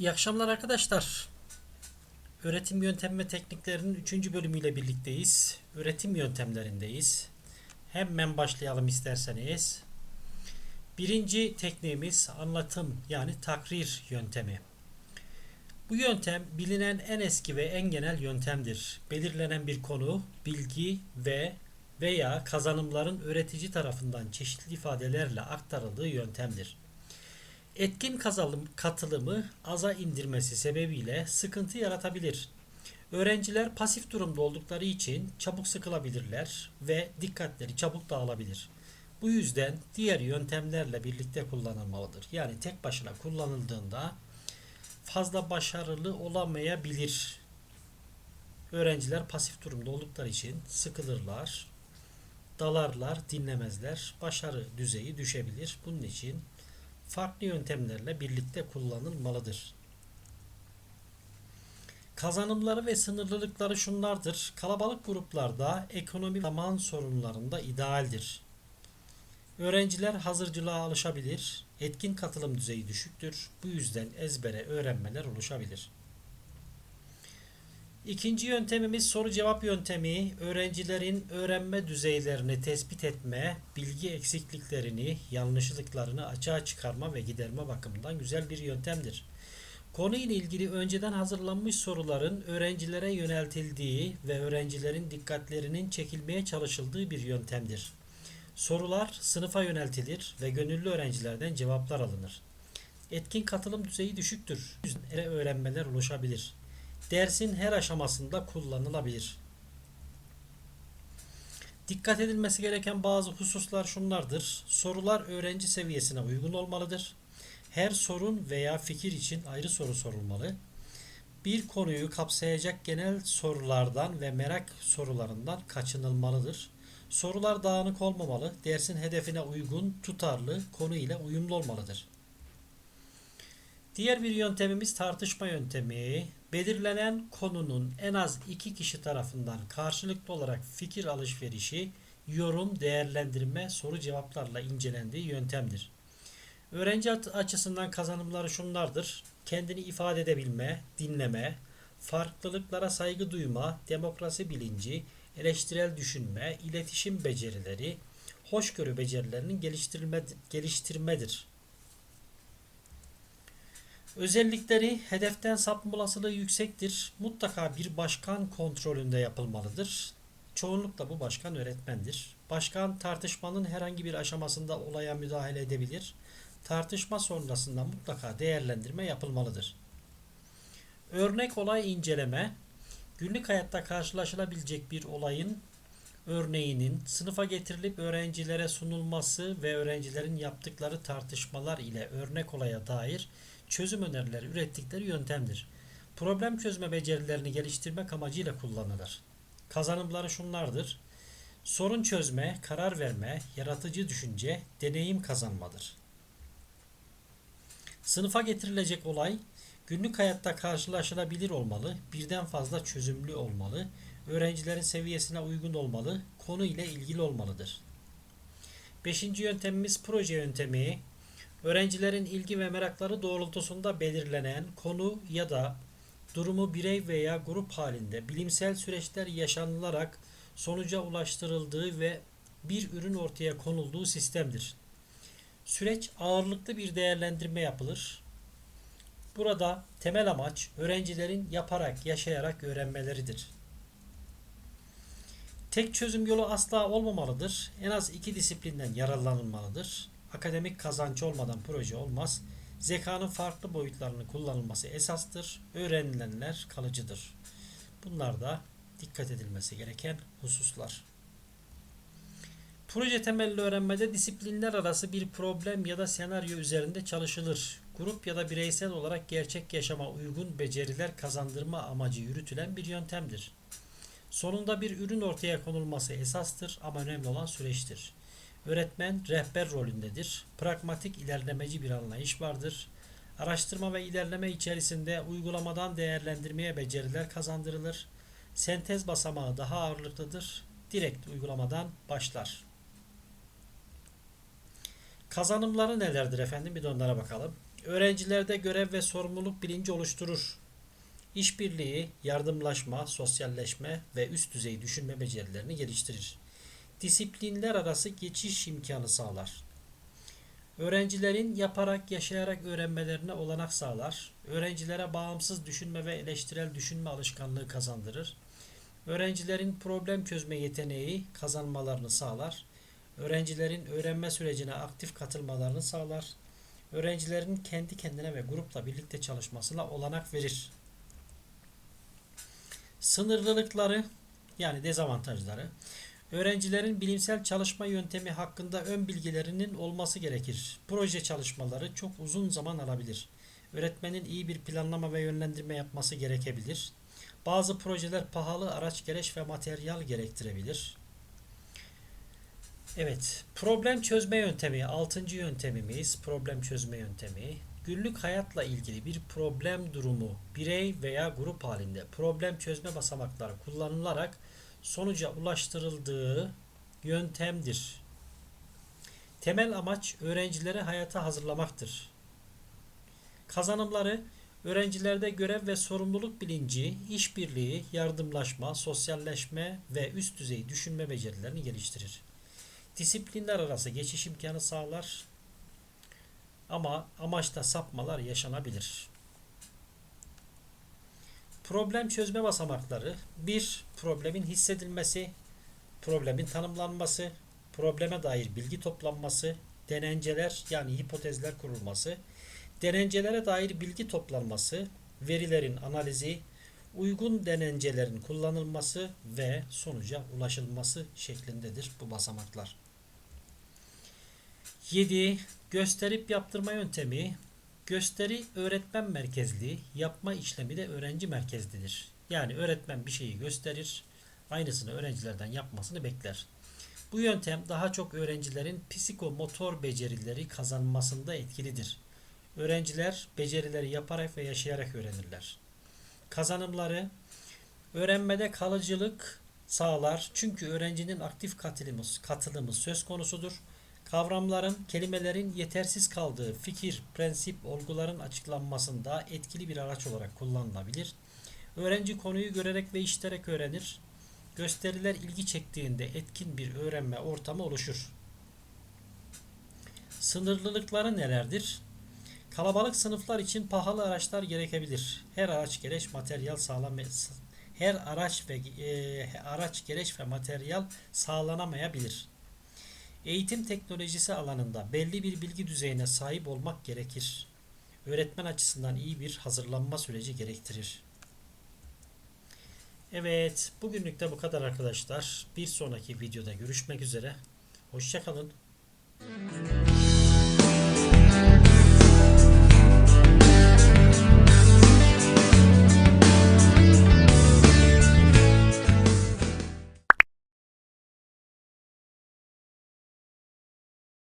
İyi akşamlar arkadaşlar. Öğretim yöntemi ve tekniklerinin 3. bölümüyle birlikteyiz. Öğretim yöntemlerindeyiz. Hemen başlayalım isterseniz. Birinci tekniğimiz anlatım yani takrir yöntemi. Bu yöntem bilinen en eski ve en genel yöntemdir. Belirlenen bir konu, bilgi ve veya kazanımların öğretici tarafından çeşitli ifadelerle aktarıldığı yöntemdir. Etkin kazalım, katılımı aza indirmesi sebebiyle sıkıntı yaratabilir. Öğrenciler pasif durumda oldukları için çabuk sıkılabilirler ve dikkatleri çabuk dağılabilir. Bu yüzden diğer yöntemlerle birlikte kullanılmalıdır. Yani tek başına kullanıldığında fazla başarılı olamayabilir. Öğrenciler pasif durumda oldukları için sıkılırlar, dalarlar, dinlemezler. Başarı düzeyi düşebilir. Bunun için farklı yöntemlerle birlikte kullanılmalıdır. Kazanımları ve sınırlılıkları şunlardır. Kalabalık gruplarda ekonomi zaman sorunlarında idealdir. Öğrenciler hazırcılığa alışabilir. Etkin katılım düzeyi düşüktür. Bu yüzden ezbere öğrenmeler oluşabilir. İkinci yöntemimiz soru cevap yöntemi. Öğrencilerin öğrenme düzeylerini tespit etme, bilgi eksikliklerini, yanlışlıklarını açığa çıkarma ve giderme bakımından güzel bir yöntemdir. Konu ile ilgili önceden hazırlanmış soruların öğrencilere yöneltildiği ve öğrencilerin dikkatlerinin çekilmeye çalışıldığı bir yöntemdir. Sorular sınıfa yöneltilir ve gönüllü öğrencilerden cevaplar alınır. Etkin katılım düzeyi düşüktür. Öğrenmeler oluşabilir dersin her aşamasında kullanılabilir. Dikkat edilmesi gereken bazı hususlar şunlardır. Sorular öğrenci seviyesine uygun olmalıdır. Her sorun veya fikir için ayrı soru sorulmalı. Bir konuyu kapsayacak genel sorulardan ve merak sorularından kaçınılmalıdır. Sorular dağınık olmamalı, dersin hedefine uygun, tutarlı, konu ile uyumlu olmalıdır. Diğer bir yöntemimiz tartışma yöntemi. Belirlenen konunun en az iki kişi tarafından karşılıklı olarak fikir alışverişi, yorum, değerlendirme, soru cevaplarla incelendiği yöntemdir. Öğrenci açısından kazanımları şunlardır. Kendini ifade edebilme, dinleme, farklılıklara saygı duyma, demokrasi bilinci, eleştirel düşünme, iletişim becerileri, hoşgörü becerilerinin geliştirilme, geliştirmedir. Özellikleri hedeften sapma olasılığı yüksektir. Mutlaka bir başkan kontrolünde yapılmalıdır. Çoğunlukla bu başkan öğretmendir. Başkan tartışmanın herhangi bir aşamasında olaya müdahale edebilir. Tartışma sonrasında mutlaka değerlendirme yapılmalıdır. Örnek olay inceleme, günlük hayatta karşılaşılabilecek bir olayın örneğinin sınıfa getirilip öğrencilere sunulması ve öğrencilerin yaptıkları tartışmalar ile örnek olaya dair çözüm önerileri ürettikleri yöntemdir. Problem çözme becerilerini geliştirmek amacıyla kullanılır. Kazanımları şunlardır. Sorun çözme, karar verme, yaratıcı düşünce, deneyim kazanmadır. Sınıfa getirilecek olay günlük hayatta karşılaşılabilir olmalı, birden fazla çözümlü olmalı, öğrencilerin seviyesine uygun olmalı, konu ile ilgili olmalıdır. Beşinci yöntemimiz proje yöntemi. Öğrencilerin ilgi ve merakları doğrultusunda belirlenen konu ya da durumu birey veya grup halinde bilimsel süreçler yaşanılarak sonuca ulaştırıldığı ve bir ürün ortaya konulduğu sistemdir. Süreç ağırlıklı bir değerlendirme yapılır. Burada temel amaç öğrencilerin yaparak, yaşayarak öğrenmeleridir. Tek çözüm yolu asla olmamalıdır. En az iki disiplinden yararlanılmalıdır. Akademik kazanç olmadan proje olmaz. Zekanın farklı boyutlarını kullanılması esastır. Öğrenilenler kalıcıdır. Bunlar da dikkat edilmesi gereken hususlar. Proje temelli öğrenmede disiplinler arası bir problem ya da senaryo üzerinde çalışılır. Grup ya da bireysel olarak gerçek yaşama uygun beceriler kazandırma amacı yürütülen bir yöntemdir. Sonunda bir ürün ortaya konulması esastır ama önemli olan süreçtir. Öğretmen rehber rolündedir. Pragmatik ilerlemeci bir anlayış vardır. Araştırma ve ilerleme içerisinde uygulamadan değerlendirmeye beceriler kazandırılır. Sentez basamağı daha ağırlıklıdır. Direkt uygulamadan başlar. Kazanımları nelerdir efendim? Bir de onlara bakalım. Öğrencilerde görev ve sorumluluk bilinci oluşturur. İşbirliği, yardımlaşma, sosyalleşme ve üst düzey düşünme becerilerini geliştirir. Disiplinler arası geçiş imkanı sağlar. Öğrencilerin yaparak, yaşayarak öğrenmelerine olanak sağlar. Öğrencilere bağımsız düşünme ve eleştirel düşünme alışkanlığı kazandırır. Öğrencilerin problem çözme yeteneği kazanmalarını sağlar. Öğrencilerin öğrenme sürecine aktif katılmalarını sağlar. Öğrencilerin kendi kendine ve grupla birlikte çalışmasına olanak verir. Sınırlılıkları yani dezavantajları Öğrencilerin bilimsel çalışma yöntemi hakkında ön bilgilerinin olması gerekir. Proje çalışmaları çok uzun zaman alabilir. Öğretmenin iyi bir planlama ve yönlendirme yapması gerekebilir. Bazı projeler pahalı araç gereç ve materyal gerektirebilir. Evet, problem çözme yöntemi, altıncı yöntemimiz problem çözme yöntemi. Günlük hayatla ilgili bir problem durumu birey veya grup halinde problem çözme basamakları kullanılarak sonuca ulaştırıldığı yöntemdir. Temel amaç öğrencileri hayata hazırlamaktır. Kazanımları öğrencilerde görev ve sorumluluk bilinci, işbirliği, yardımlaşma, sosyalleşme ve üst düzey düşünme becerilerini geliştirir. Disiplinler arası geçiş imkanı sağlar ama amaçta sapmalar yaşanabilir. Problem çözme basamakları 1. Problemin hissedilmesi, problemin tanımlanması, probleme dair bilgi toplanması, denenceler yani hipotezler kurulması, denencelere dair bilgi toplanması, verilerin analizi, uygun denencelerin kullanılması ve sonuca ulaşılması şeklindedir bu basamaklar. 7. Gösterip yaptırma yöntemi Gösteri öğretmen merkezli, yapma işlemi de öğrenci merkezlidir. Yani öğretmen bir şeyi gösterir, aynısını öğrencilerden yapmasını bekler. Bu yöntem daha çok öğrencilerin psikomotor becerileri kazanmasında etkilidir. Öğrenciler becerileri yaparak ve yaşayarak öğrenirler. Kazanımları öğrenmede kalıcılık sağlar çünkü öğrencinin aktif katılımı, katılımı söz konusudur. Kavramların, kelimelerin yetersiz kaldığı fikir, prensip, olguların açıklanmasında etkili bir araç olarak kullanılabilir. Öğrenci konuyu görerek ve işiterek öğrenir. Gösteriler ilgi çektiğinde etkin bir öğrenme ortamı oluşur. Sınırlılıkları nelerdir? Kalabalık sınıflar için pahalı araçlar gerekebilir. Her araç gereç materyal sağlam her araç ve e, araç gereç ve materyal sağlanamayabilir. Eğitim teknolojisi alanında belli bir bilgi düzeyine sahip olmak gerekir. Öğretmen açısından iyi bir hazırlanma süreci gerektirir. Evet, bugünlük de bu kadar arkadaşlar. Bir sonraki videoda görüşmek üzere. Hoşçakalın.